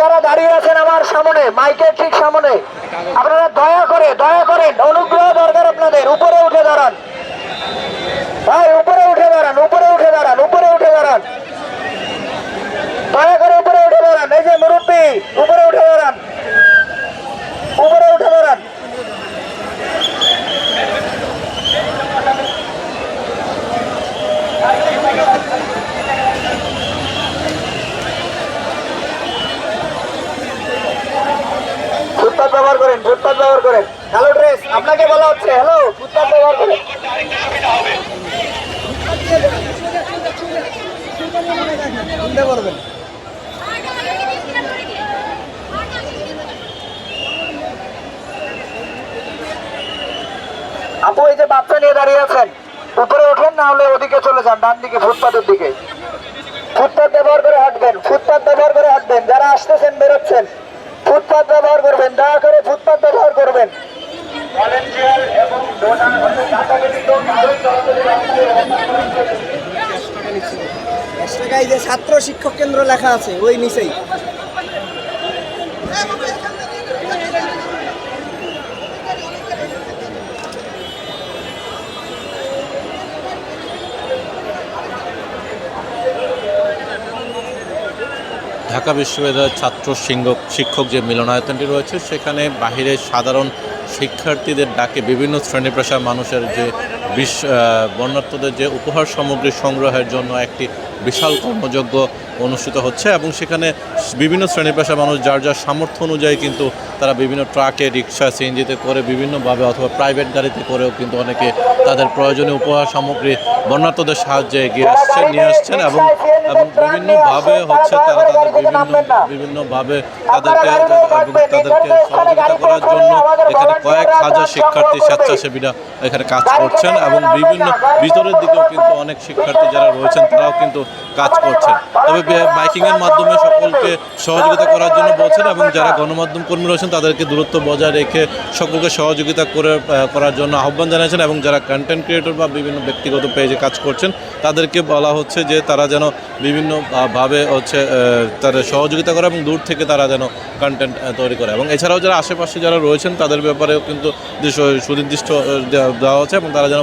যারা দাঁড়িয়ে আছেন আমার সামনে মাইকের ঠিক সামনে, আপনারা দয়া করে, দয়া করেন, অনুগ্রহ দরকার আপনাদের, উপরে উঠে দাঁড়ান। ভাই, উপরে উঠে দাঁড়ান উপরে উঠে দাঁড়ান উপরে উঠে দাঁড়ান দয়া করে উপরে উঠে দাঁড়ান এই যে মুরব্বী উপরে উঠে দাঁড়ান উপরে উঠে দাঁড়ান ফুটপাত ব্যবহার করেন, ফুটপাত ব্যবহার করেন। হ্যালো ড্রেস আপনাকে বলা হচ্ছে হ্যালো ফুটপাত ব্যবহার করেন। আপু, এই যে বাচ্চা নিয়ে দাঁড়িয়ে আছেন, উপরে ওঠেন না হলে ওদিকে চলে যান, ডান দিকে, ফুটপাতের দিকে। ফুটপাত ব্যবহার করে হাঁটবেন, ফুটপাত ব্যবহার করে হাঁটবেন, যারা আসতেছেন, বেরোচ্ছেন, ফুটপাত ব্যবহার করবেন, দয়া করে করবেন। যে ছাত্র শিক্ষক কেন্দ্র লেখা আছে ওই নিচেই। ঢাকা বিশ্ববিদ্যালয়ের ছাত্র শিক্ষক শিক্ষক যে মিলনায়তনটি রয়েছে, সেখানে বাহিরের সাধারণ শিক্ষার্থীদের ডাকে বিভিন্ন শ্রেণি পেশার মানুষের যে বিশ আহ, বর্ণার্থদের যে উপহার সামগ্রী সংগ্রহের জন্য একটি বিশাল কর্মযজ্ঞ অনুষ্ঠিত হচ্ছে এবং সেখানে বিভিন্ন শ্রেণি পেশার মানুষ যার যার সামর্থ্য অনুযায়ী কিন্তু তারা বিভিন্ন ট্রাকে রিক্সা সিএনজিতে করে বিভিন্নভাবে অথবা প্রাইভেট গাড়িতে করেও কিন্তু অনেকে তাদের প্রয়োজনীয় উপহার সামগ্রী বর্ণার্থদের সাহায্যে এগিয়ে আসছেন নিয়ে আসছেন এবং এবং বিভিন্নভাবে হচ্ছে তারা তাদের বিভিন্ন বিভিন্নভাবে তাদেরকে তাদেরকে সহযোগিতা করার জন্য এখানে কয়েক হাজার শিক্ষার্থী স্বেচ্ছাসেবীরা এখানে কাজ করছেন এবং বিভিন্ন ভিতরের দিকেও কিন্তু অনেক শিক্ষার্থী যারা রয়েছেন তারাও কিন্তু কাজ করছেন। তবে বাইকিংয়ের মাধ্যমে সকলকে সহযোগিতা করার জন্য বলছেন এবং যারা গণমাধ্যম কর্মী রয়েছেন তাদেরকে দূরত্ব বজায় রেখে সকলকে সহযোগিতা করে করার জন্য আহ্বান জানিয়েছেন এবং যারা কন্টেন্ট ক্রিয়েটর বা বিভিন্ন ব্যক্তিগত পেজে কাজ করছেন তাদেরকে বলা হচ্ছে যে তারা যেন বিভিন্ন আহ, ভাবে হচ্ছে তাদের সহযোগিতা করে এবং দূর থেকে তারা যেন কন্টেন্ট তৈরি করে। এবং এছাড়াও যারা আশেপাশে যারা রয়েছেন তাদের ব্যাপারেও কিন্তু সুনির্দিষ্ট দেওয়া হচ্ছে এবং তারা যেন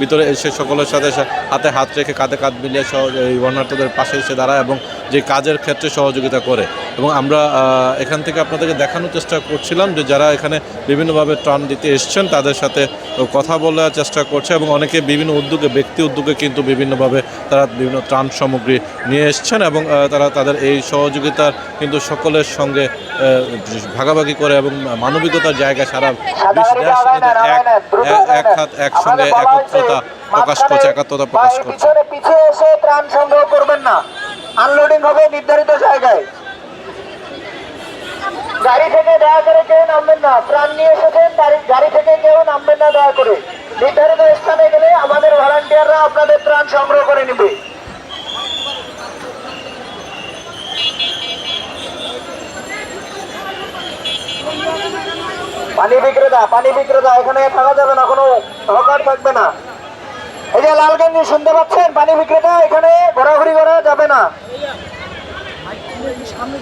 ভিতরে এসে সকলের সাথে হাতে হাত রেখে কাঁধে কাঁধ মিলিয়ে সহ- এই বর্ণার্থদের পাশে এসে দাঁড়ায় এবং যে কাজের ক্ষেত্রে সহযোগিতা করে। এবং আমরা এখান থেকে আপনাদেরকে দেখানোর চেষ্টা করছিলাম যে যারা এখানে বিভিন্নভাবে ত্রাণ দিতে এসছেন তাদের সাথে কথা বলার চেষ্টা করছে এবং অনেকে বিভিন্ন উদ্যোগে ব্যক্তি উদ্যোগে কিন্তু বিভিন্নভাবে তারা বিভিন্ন ত্রাণ সামগ্রী নিয়ে এসছেন এবং তারা তাদের এই সহযোগিতার কিন্তু সকলের সঙ্গে ভাগাভাগি করে এবং মানবিকতার জায়গা সারা বিশ্ব দেশ এক এক- এক হাত একসঙ্গে একত্রতা প্রকাশ করছে একাত্মতা প্রকাশ করছে। পিছিয়ে এসে ত্রাণ সংগ্রহ করবেন না। আনলোডিং হবে নির্ধারিত জায়গায়। গাড়ি থেকে দয়া করে কেউ নামবেন না। ত্রাণ নিয়ে এসেছেন গাড়ি- গাড়ি থেকে কেউ নামবেন না দয়া করে। নির্ধারিত স্থানে গেলে আমাদের ভলান্টিয়াররা আপনাদের ত্রাণ সংগ্রহ করে নেবে। পানি বিক্রেতা পানি বিক্রেতা এখানে থাকা যাবে না কোনো হকার থাকবে না। এই যে লালগঞ্জি শুনতে পাচ্ছেন পানি বিক্রেতা এখানে ঘোরাঘুরি করা যাবে না। সামনে